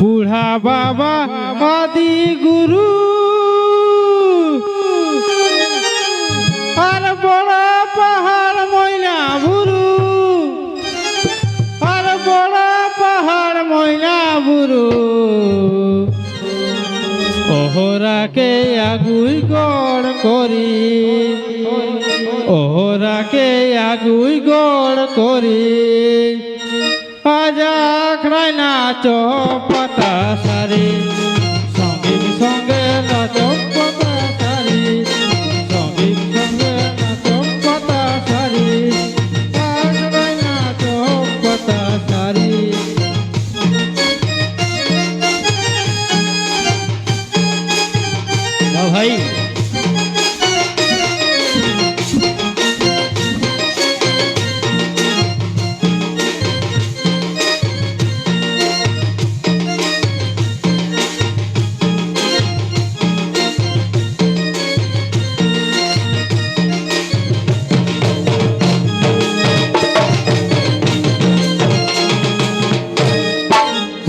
বুঢ়া বাবা আদি গুরু। আর বড় পাহাড় ময়না বুরু আর বড় পাহাড় ময়না বুরু ওহরাকে আগুই গড় করি। ওহরাকে আগুই গড় করি। আজা আখড়াই নাচ পাতা সারি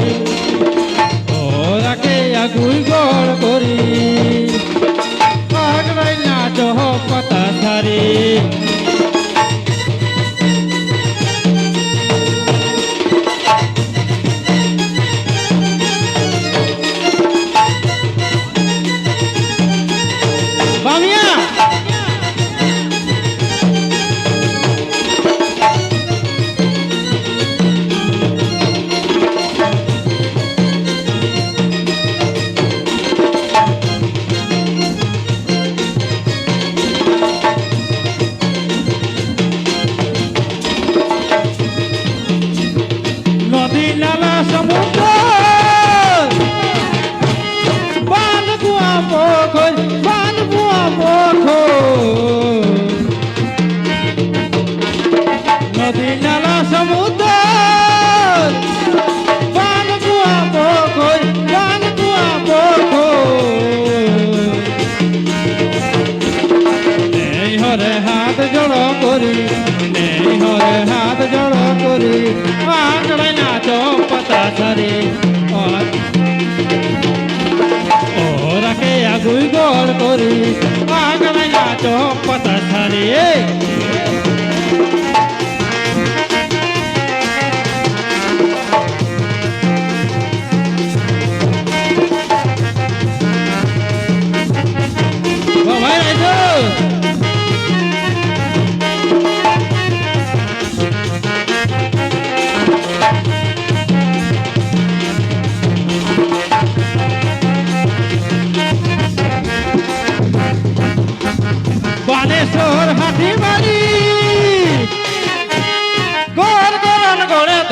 লারি ওরাকে আগুই গড় হাত জড় করি নেই হরে হাত জড় করি আঁকড়াই নাচ পাতা সারি ওরাকে আগুই গড় করি আঁকড়াই নাচ পাতা সারি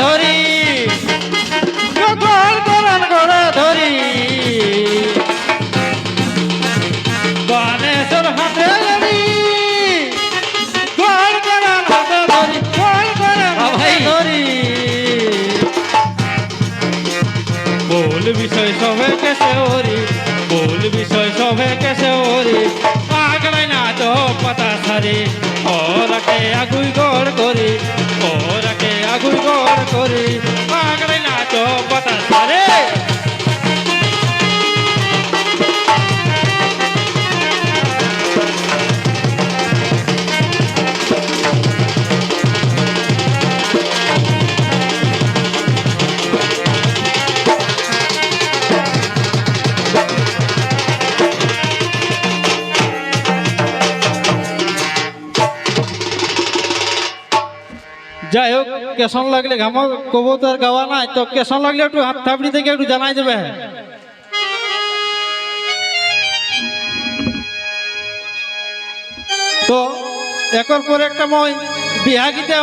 ধরি। গোল গোলান গোড়া ধরি। গণেশ্বর হাতে ধরি। গোল গোলান হাতে ধরি গোল গোলান বিষয় সবে কেসে হরি বিষয় সবে কেসে হরি পাগলাই না তো পাতা সারি ও রাখে আগুই গড় করি। पता যাই হোক কেশন লাগলে ঘামো কবো তো আর গাওয়া নাই, তো কেশন লাগলে একটু হাত থাপড়ি থেকে একটু জানাই দেবে। তো, একর পর একটা মই বিহা গীতে